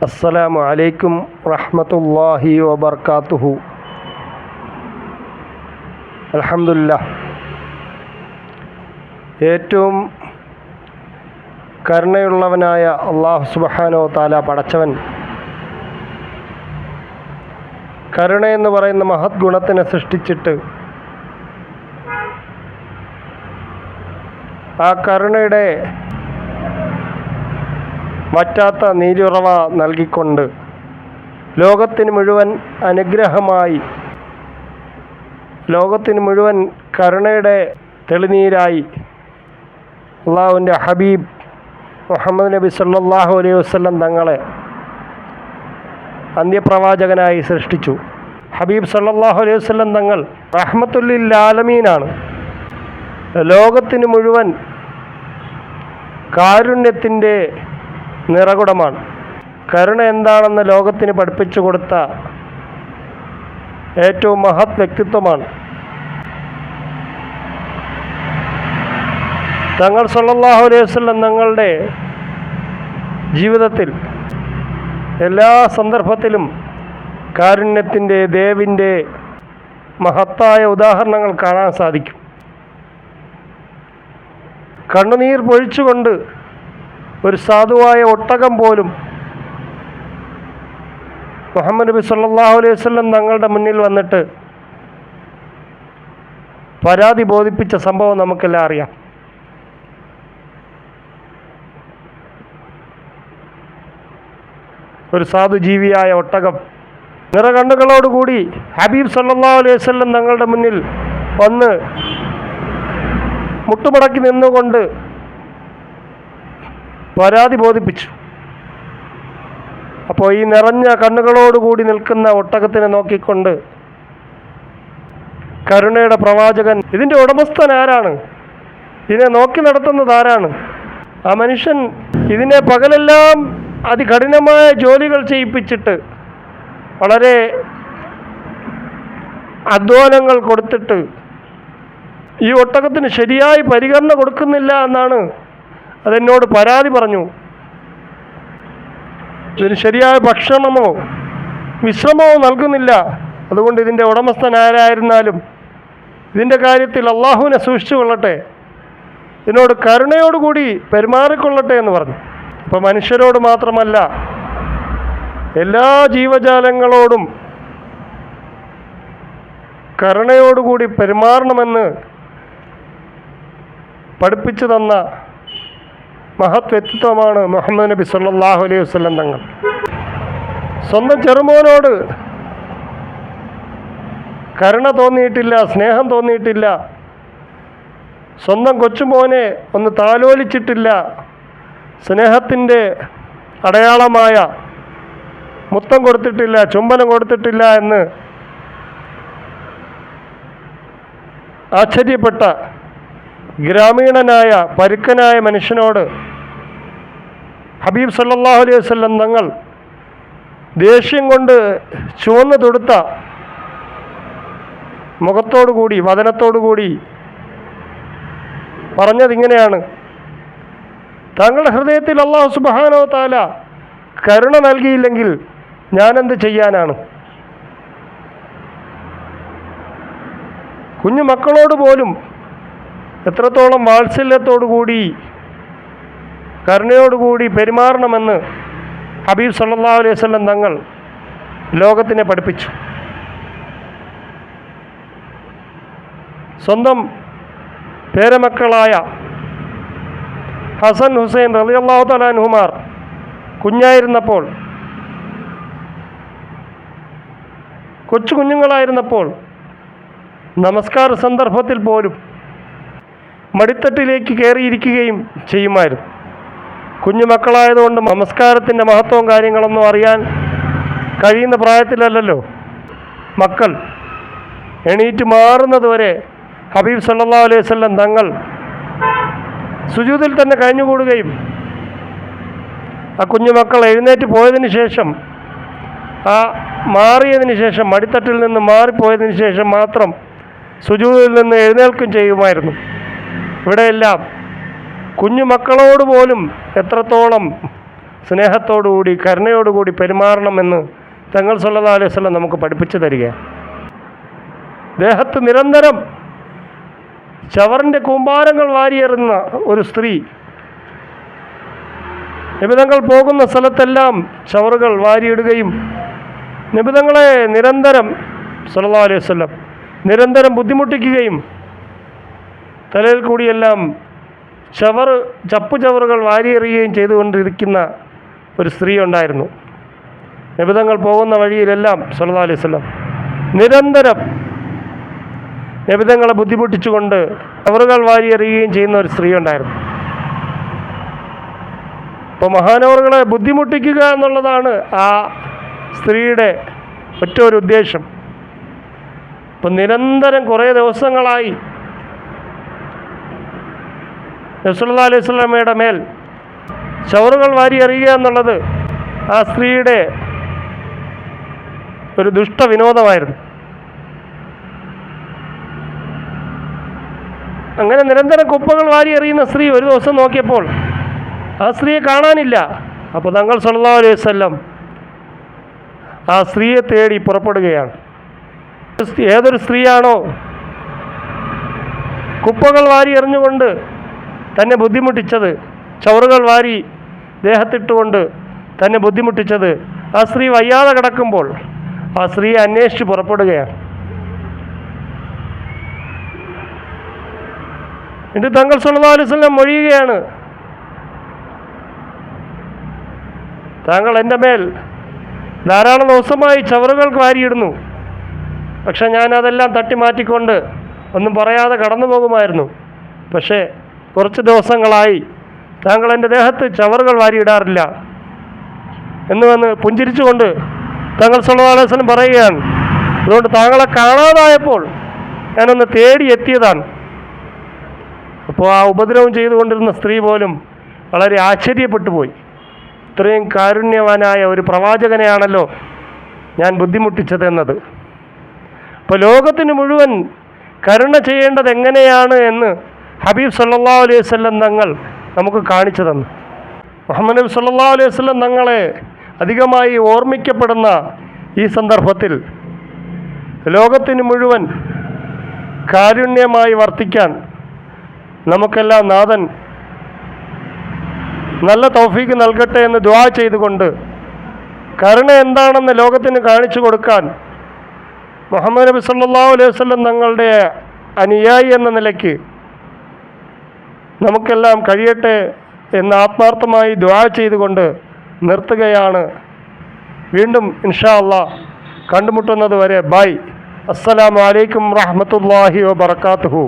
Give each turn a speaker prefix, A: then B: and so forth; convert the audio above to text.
A: അസ്സലാമു അലൈക്കും റഹ്മത്തുള്ളാഹി വബർക്കാത്തുഹു. അലഹമില്ല ഏറ്റവും കരുണയുള്ളവനായ അള്ളാഹു സുബഹാനോ താല പടച്ചവൻ കരുണ എന്ന് പറയുന്ന മഹത് ഗുണത്തിനെ സൃഷ്ടിച്ചിട്ട് ആ കരുണയുടെ വറ്റാത്ത നീരുറവ നൽകിക്കൊണ്ട് ലോകത്തിന് മുഴുവൻ അനുഗ്രഹമായി ലോകത്തിന് മുഴുവൻ കരുണയുടെ തെളിനീരായി അള്ളാഹുവിന്റെ ഹബീബ് മുഹമ്മദ് നബി സല്ലാഹു അലൈഹി വസല്ലം തങ്ങളെ അന്ത്യപ്രവാചകനായി സൃഷ്ടിച്ചു. ഹബീബ് സല്ലാഹു അലൈഹി വസല്ലം തങ്ങൾ റഹ്മത്തുല്ലിൽ ആലമീനാണ്. ലോകത്തിന് മുഴുവൻ കാരുണ്യത്തിന്റെ നിറകുടമാണ്. കരുണ എന്താണെന്ന് ലോകത്തിന് പഠിപ്പിച്ചു കൊടുത്ത ഏറ്റവും മഹത് വ്യക്തിത്വമാണ്. തങ്ങൾ സല്ലാഹു അലൈഹി വസ്ലം തങ്ങളുടെ ജീവിതത്തിൽ എല്ലാ സന്ദർഭത്തിലും കാരുണ്യത്തിന്റെ ദേവിന്റെ മഹത്തായ ഉദാഹരണങ്ങൾ കാണാൻ സാധിക്കും. കണ്ണുനീർ പൊഴിച്ചുകൊണ്ട് ഒരു സാധുവായ ഒട്ടകം പോലും മുഹമ്മദ് നബി സല്ലല്ലാഹു അലൈഹി വസല്ലം തങ്ങളുടെ മുന്നിൽ വന്നിട്ട് പരാതി ബോധിപ്പിച്ച സംഭവം നമുക്കെല്ലാം അറിയാം. ഒരു സാധുജീവിയായ ഒട്ടകം നിറകണ്ണുകളോടുകൂടി ഹബീബ് സല്ലല്ലാഹു അലൈഹി വസല്ലം തങ്ങളുടെ മുന്നിൽ വന്ന് മുട്ടുമടക്കി നിന്നുകൊണ്ട് പരാതി ബോധിപ്പിച്ചു. അപ്പോൾ ഈ നിറഞ്ഞ കണ്ണുകളോടുകൂടി നിൽക്കുന്ന ഒട്ടകത്തിനെ നോക്കിക്കൊണ്ട് കരുണയുടെ പ്രവാചകൻ ഇതിന്റെ ഉടമസ്ഥൻ ആരാണ്? ഇതിനെ നോക്കി നടത്തുന്നത് ആരാണ്? ആ മനുഷ്യൻ ഇതിനെ പകലെല്ലാം അതികഠിനമായ ജോലികൾ ചെയ്യിപ്പിച്ചിട്ട് വളരെ അധ്വാനങ്ങൾ കൊടുത്തിട്ട് ഈ ഒട്ടകത്തിന് ശരിയായി പരിഗണന കൊടുക്കുന്നില്ല എന്നാണ് അതെന്നോട് പരാതി പറഞ്ഞു. ഇതിന് ശരിയായ ഭക്ഷണമോ വിശ്രമമോ നൽകുന്നില്ല. അതുകൊണ്ട് ഇതിന്റെ ഉടമസ്ഥൻ ആരായിരുന്നാലും ഇതിന്റെ കാര്യത്തിൽ അള്ളാഹുവിനെ സൂക്ഷിച്ചു കൊള്ളട്ടെ. ഇതിനോട് കരുണയോടുകൂടി പെരുമാറിക്കൊള്ളട്ടെ എന്ന് പറഞ്ഞു. അപ്പോൾ മനുഷ്യരോട് മാത്രമല്ല എല്ലാ ജീവജാലങ്ങളോടും കരുണയോടുകൂടി പെരുമാറണമെന്ന് പഠിപ്പിച്ചു തന്ന മഹത് വ്യക്തിത്വമാണ് മുഹമ്മദ് നബി സല്ലാഹു അലൈഹി വസ്ലം തങ്ങൾ. സ്വന്തം ചെറുമോനോട് കരുണ തോന്നിയിട്ടില്ല സ്നേഹം തോന്നിയിട്ടില്ല സ്വന്തം കൊച്ചുമോനെ ഒന്ന് താലോലിച്ചിട്ടില്ല സ്നേഹത്തിന്റെ അടയാളമായ മുത്തം കൊടുത്തിട്ടില്ല ചുംബനം കൊടുത്തിട്ടില്ല എന്ന് ആശ്ചര്യപ്പെട്ട ഗ്രാമീണനായ പരുക്കനായ മനുഷ്യനോട് ഹബീബ് സല്ലാഹു അലൈഹി വസല്ലം തങ്ങൾ ദേഷ്യം കൊണ്ട് ചുവന്ന് തൊടുത്ത മുഖത്തോടുകൂടി വതനത്തോടുകൂടി പറഞ്ഞതിങ്ങനെയാണ് താങ്കളുടെ ഹൃദയത്തിൽ അള്ളാഹു സുബാനോ താല കരുണ നൽകിയില്ലെങ്കിൽ ഞാനെന്ത് ചെയ്യാനാണ്? കുഞ്ഞു മക്കളോട് പോലും എത്രത്തോളം വാത്സല്യത്തോടുകൂടി കരുണയോടുകൂടി പെരുമാറണമെന്ന് ഹബീബ് സല്ലാ അലൈഹി വസല്ലം തങ്ങൾ ലോകത്തിനെ പഠിപ്പിച്ചു. സ്വന്തം പേരമക്കളായ ഹസൻ ഹുസൈൻ റളിയല്ലാഹു തലാൻഹുമാർ കുഞ്ഞായിരുന്നപ്പോൾ കൊച്ചു കുഞ്ഞുങ്ങളായിരുന്നപ്പോൾ നമസ്കാര സന്ദർഭത്തിൽ പോലും മടിത്തട്ടിലേക്ക് കയറിയിരിക്കുകയും ചെയ്യുമായിരുന്നു. കുഞ്ഞുമക്കളായതുകൊണ്ട് നമസ്കാരത്തിന്റെ മഹത്വവും കാര്യങ്ങളൊന്നും അറിയാൻ കഴിയുന്ന പ്രായത്തിലല്ലല്ലോ. മക്കൾ എണീറ്റ് മാറുന്നതുവരെ ഹബീബ് സല്ലാ അലൈഹി വസല്ലം തങ്ങൾ സുജൂതിൽ തന്നെ കഴിഞ്ഞുകൂടുകയും ആ കുഞ്ഞുമക്കൾ എഴുന്നേറ്റ് പോയതിന് ശേഷം ആ മാറിയതിന് ശേഷം മടിത്തട്ടിൽ നിന്ന് മാറിപ്പോയതിന് ശേഷം മാത്രം സുജൂതിൽ നിന്ന് എഴുന്നേൽക്കും ചെയ്യുമായിരുന്നു. ഇവിടെയെല്ലാം കുഞ്ഞു മക്കളോട് പോലും എത്രത്തോളം സ്നേഹത്തോടുകൂടി കരുണയോടുകൂടി പെരുമാറണമെന്ന് തങ്ങൾ സല്ലാ അലൈഹി വസല്ലം നമുക്ക് പഠിപ്പിച്ചു തരിക. ദേഹത്ത് നിരന്തരം ചവറിന്റെ കൂമ്പാരങ്ങൾ വാരിയെറുന്ന ഒരു സ്ത്രീ നിബിതങ്ങൾ പോകുന്ന സ്ഥലത്തെല്ലാം ചവറുകൾ വാരിയിടുകയും നിബിതങ്ങളെ നിരന്തരം സല്ലാ അലൈഹി വസല്ലം നിരന്തരം ബുദ്ധിമുട്ടിക്കുകയും തലയിൽ കൂടിയെല്ലാം ചവറ് ചപ്പു ചവറുകൾ വാരിയെറിയുകയും ചെയ്തുകൊണ്ടിരിക്കുന്ന ഒരു സ്ത്രീ ഉണ്ടായിരുന്നു. നിബിതങ്ങൾ പോകുന്ന വഴിയിലെല്ലാം സല്ലാ അലൈഹി സ്വലം നിരന്തരം നിബിതങ്ങളെ ബുദ്ധിമുട്ടിച്ചുകൊണ്ട് ചവറുകൾ വാരിയെറിയുകയും ചെയ്യുന്ന ഒരു സ്ത്രീ ഉണ്ടായിരുന്നു. അപ്പോൾ മഹാനവറുകളെ ബുദ്ധിമുട്ടിക്കുക എന്നുള്ളതാണ് ആ സ്ത്രീയുടെ ഒറ്റ ഒരു ഉദ്ദേശം. ഇപ്പം നിരന്തരം കുറേ ദിവസങ്ങളായി നസുല്ലാ അലൈഹി സ്വലാമയുടെ മേൽ ചവറുകൾ വാരി എറിയുക എന്നുള്ളത് ആ സ്ത്രീയുടെ ഒരു ദുഷ്ട വിനോദമായിരുന്നു. അങ്ങനെ നിരന്തരം കുപ്പകൾ വാരി എറിയുന്ന സ്ത്രീ ഒരു ദിവസം നോക്കിയപ്പോൾ ആ സ്ത്രീയെ കാണാനില്ല. അപ്പോൾ തങ്ങൾ സല്ലാ അലൈഹി വല്ലം ആ സ്ത്രീയെ തേടി പുറപ്പെടുകയാണ്. ഏതൊരു സ്ത്രീയാണോ കുപ്പകൾ വാരി എറിഞ്ഞുകൊണ്ട് തന്നെ ബുദ്ധിമുട്ടിച്ചത്. ചവറുകൾ വാരി ദേഹത്തിട്ടുകൊണ്ട് തന്നെ ബുദ്ധിമുട്ടിച്ചത്. ആ സ്ത്രീ വയ്യാതെ കിടക്കുമ്പോൾ ആ സ്ത്രീയെ അന്വേഷിച്ച് പുറപ്പെടുകയാണ്. എന്നിട്ട് തങ്ങൾ വസല്ലം മൊഴിയുകയാണ്. താങ്കൾ എന്റെ മേൽ ധാരാളം ദിവസമായി ചവറുകൾ വാരിയിടുന്നു. പക്ഷെ ഞാൻ അതെല്ലാം തട്ടി മാറ്റിക്കൊണ്ട് ഒന്നും പറയാതെ കടന്നു പോകുമായിരുന്നു പക്ഷേ കുറച്ച് ദിവസങ്ങളായി താങ്കൾ എന്റെ ദേഹത്ത് ചവറുകൾ വാരിയിടാറില്ല. എന്ന് വന്ന് പുഞ്ചിരിച്ചുകൊണ്ട് താങ്കൾ സുല്ലാസ്ലം പറയുകയാണ്. അതുകൊണ്ട് താങ്കളെ കാണാതായപ്പോൾ ഞാനൊന്ന് തേടി എത്തിയതാണ്. അപ്പോൾ ആ ഉപദ്രവം ചെയ്തുകൊണ്ടിരുന്ന സ്ത്രീ പോലും വളരെ ആശ്ചര്യപ്പെട്ടു പോയി. ഇത്രയും കാരുണ്യവാനായ ഒരു പ്രവാചകനെയാണല്ലോ ഞാൻ ബുദ്ധിമുട്ടിച്ചത് എന്നത്. അപ്പോൾ ലോകത്തിന് മുഴുവൻ കരുണ ചെയ്യേണ്ടത് എങ്ങനെയാണ് എന്ന് ഹബീബ് സല്ലാ അലൈഹി വല്ലം തങ്ങൾ നമുക്ക് കാണിച്ചു തന്നു. മുഹമ്മദ് നബി സല്ലാ അലൈഹി വല്ലം തങ്ങളെ അധികമായി ഓർമ്മിക്കപ്പെടുന്ന ഈ സന്ദർഭത്തിൽ ലോകത്തിന് മുഴുവൻ കാരുണ്യമായി വർത്തിക്കാൻ നമുക്കെല്ലാം നാഥൻ നല്ല തൗഫീക്ക് നൽകട്ടെ എന്ന് ദ്വാ ചെയ്തുകൊണ്ട് കരുണ എന്താണെന്ന് ലോകത്തിന് കാണിച്ചു കൊടുക്കാൻ മുഹമ്മദ് നബി സല്ലാ അലൈഹി വല്ലം തങ്ങളുടെ അനുയായി എന്ന നിലയ്ക്ക് നമുക്കെല്ലാം കഴിയട്ടെ എന്ന് ആത്മാർത്ഥമായി ദ്വാ ചെയ്തുകൊണ്ട് നിർത്തുകയാണ്. വീണ്ടും ഇൻഷാ അല്ല കണ്ടുമുട്ടുന്നത് വരെ ബൈ. അസ്സലാമു അലൈക്കും വറഹമത്തല്ലാഹി വബർക്കാത്തുഹു